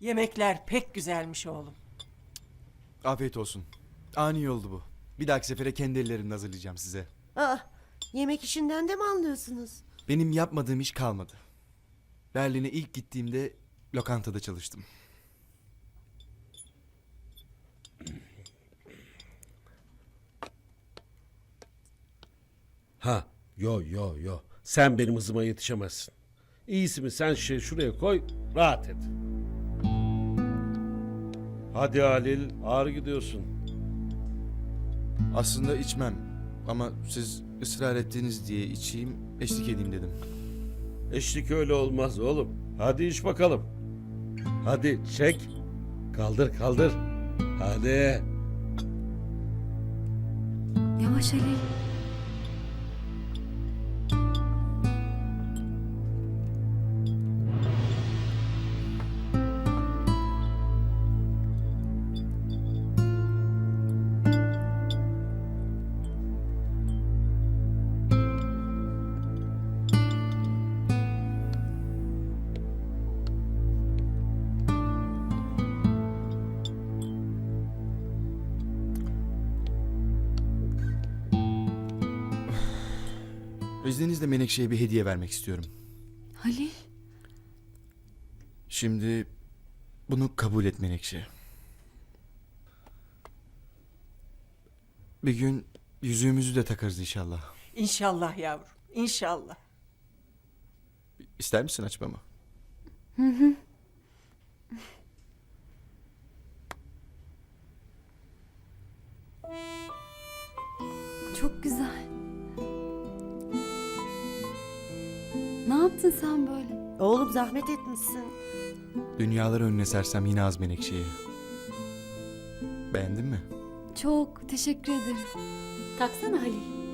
Yemekler pek güzelmiş oğlum. Afiyet olsun. Ani oldu bu. Bir dahaki sefere kendi ellerimle hazırlayacağım size. Aa, yemek işinden de mi anlıyorsunuz? Benim yapmadığım iş kalmadı. Berlin'e ilk gittiğimde lokantada çalıştım. Ha, yo yo yo. Sen benim hızıma yetişemezsin. İyisi mi sen şişeyi şuraya koy, rahat et. Hadi Halil, ağır gidiyorsun. Aslında içmem. Ama siz ısrar ettiniz diye içeyim, eşlik edeyim dedim. Eşlik öyle olmaz oğlum. Hadi iç bakalım. Hadi çek. Kaldır kaldır. Hadi. Yavaş Ali. İzninizle Menekşe'ye bir hediye vermek istiyorum. Halil. Şimdi bunu kabul et Menekşe. Bir gün yüzüğümüzü de takarız inşallah. İnşallah yavrum. İnşallah. İster misin açmamı? Çok güzel. Yaptın sen böyle? Oğlum zahmet etmişsin. Dünyaları önüne sersem yine az Menekşe'yi. Beğendin mi? Çok teşekkür ederim. Taksana Halil.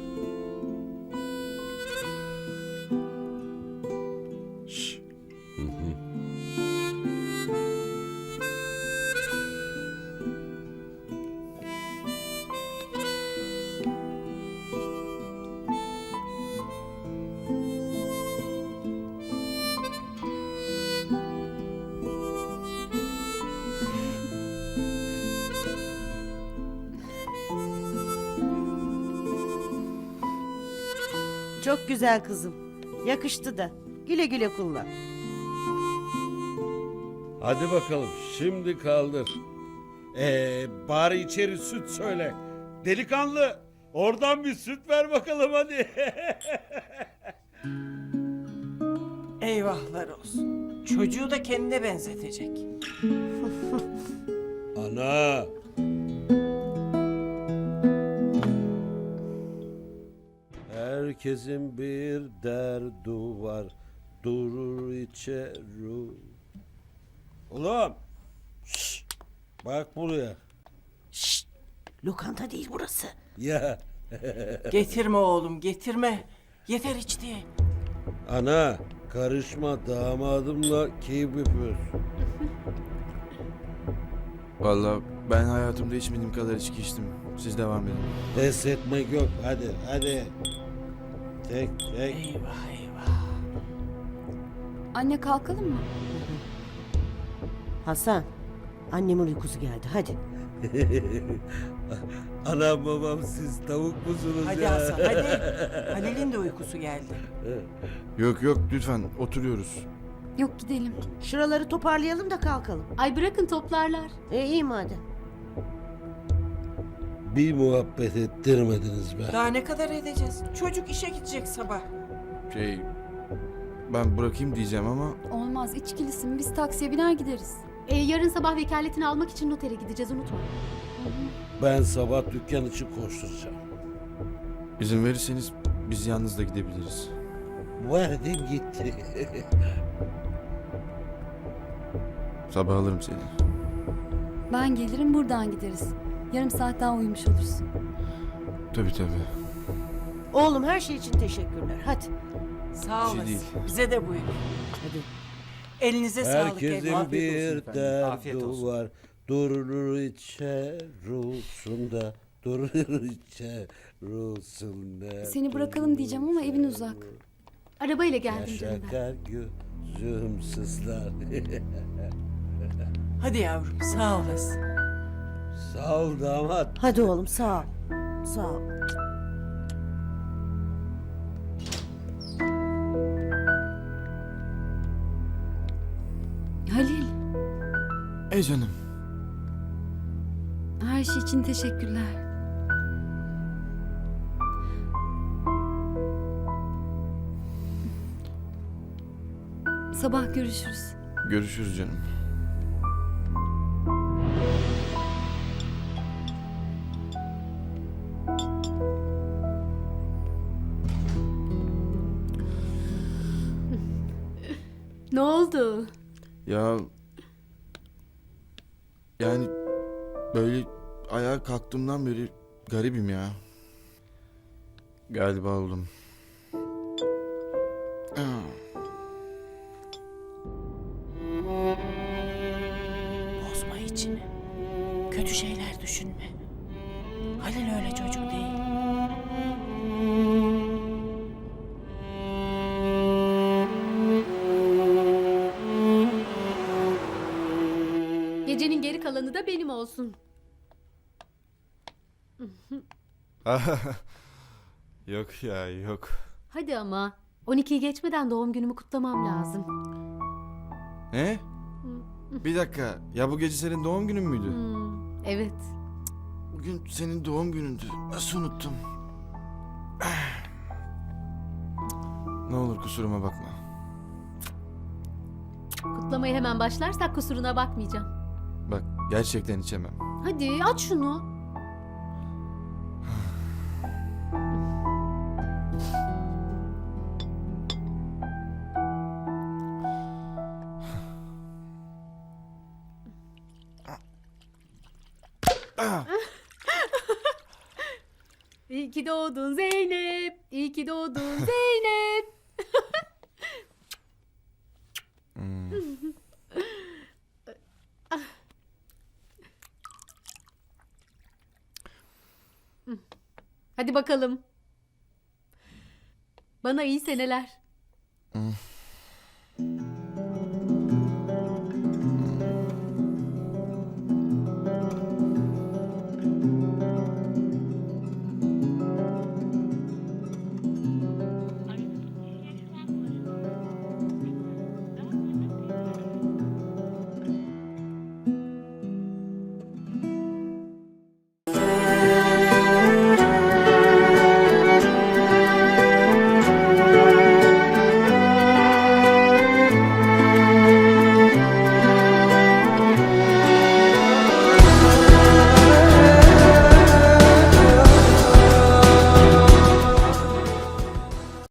Çok güzel kızım. Yakıştı da. Güle güle kullan. Hadi bakalım şimdi kaldır. Ee, bari içeri süt söyle. Delikanlı oradan bir süt ver bakalım hadi. Eyvahlar olsun. Çocuğu da kendine benzetecek. Ana. Herkesin bir derdu var. Durur içeri. Ulan. şş, bak buraya. Şşt! Lokanta değil burası. Ya. Getirme oğlum getirme. Yeter içti. Ana karışma damadımla keyif yapıyoruz. Vallahi ben hayatımda içmediğim kadar içki içtim. Siz devam edin. Pes etmek yok. Hadi hadi. Tek tek. Eyvah eyvah. Anne kalkalım mı? Hasan, annemin uykusu geldi. Hadi. Anam babam siz tavuk musunuz Hadi ya? Hasan hadi. Halil'in de uykusu geldi. Yok yok lütfen oturuyoruz. Yok gidelim. Şuraları toparlayalım da kalkalım. Ay bırakın toplarlar. E iyi madem. Bir muhabbet ettirmediniz be. Daha ne kadar edeceğiz? Çocuk işe gidecek sabah. Şey ben bırakayım diyeceğim ama Olmaz içkilisin biz taksiye biner gideriz. Ee, yarın sabah vekaletini almak için notere gideceğiz unutma. Ben sabah dükkan için koşturacağım. izin verirseniz biz yalnız da gidebiliriz. Verdim gitti. Sabah alırım seni. Ben gelirim buradan gideriz. Yarım saat daha uyumuş olursun. Tabii tabii. Oğlum her şey için teşekkürler. Hadi. Sağ şey olasın. değil. Bize de buyur. Hadi. Elinize sağlık Herkesin evladım. bir Afiyet derdi olsun. var. Durur içe ruhsunda. Durur içe ruhsunda. Seni bırakalım diyeceğim ama evin uzak. Arabayla geldim canım ben. Şakar gözüm sızlar. Hadi yavrum sağ olasın. Sağ ol damat. Hadi oğlum sağ ol. Sağ ol. Halil, Ey canım. her şey için teşekkürler. Sabah görüşürüz. Görüşürüz canım. Ne oldu? Ya yani böyle ayağa kalktığımdan beri garibim ya. Galiba oldum. Bozma içini. Kötü şeyler düşünme. Halil öyle çocuk değil. Kalanı da benim olsun. yok ya yok. Hadi ama. 12'yi geçmeden doğum günümü kutlamam lazım. Ne? Bir dakika. Ya bu gece senin doğum günün müydü? Hmm, evet. Bugün senin doğum günündü. Nasıl unuttum? ne olur kusuruma bakma. Kutlamaya hemen başlarsak kusuruna bakmayacağım. Gerçekten içemem. Hadi aç şunu. İyi ki doğdun Zeynep. İyi ki doğdun Zeynep. Hadi bakalım. Bana iyi seneler.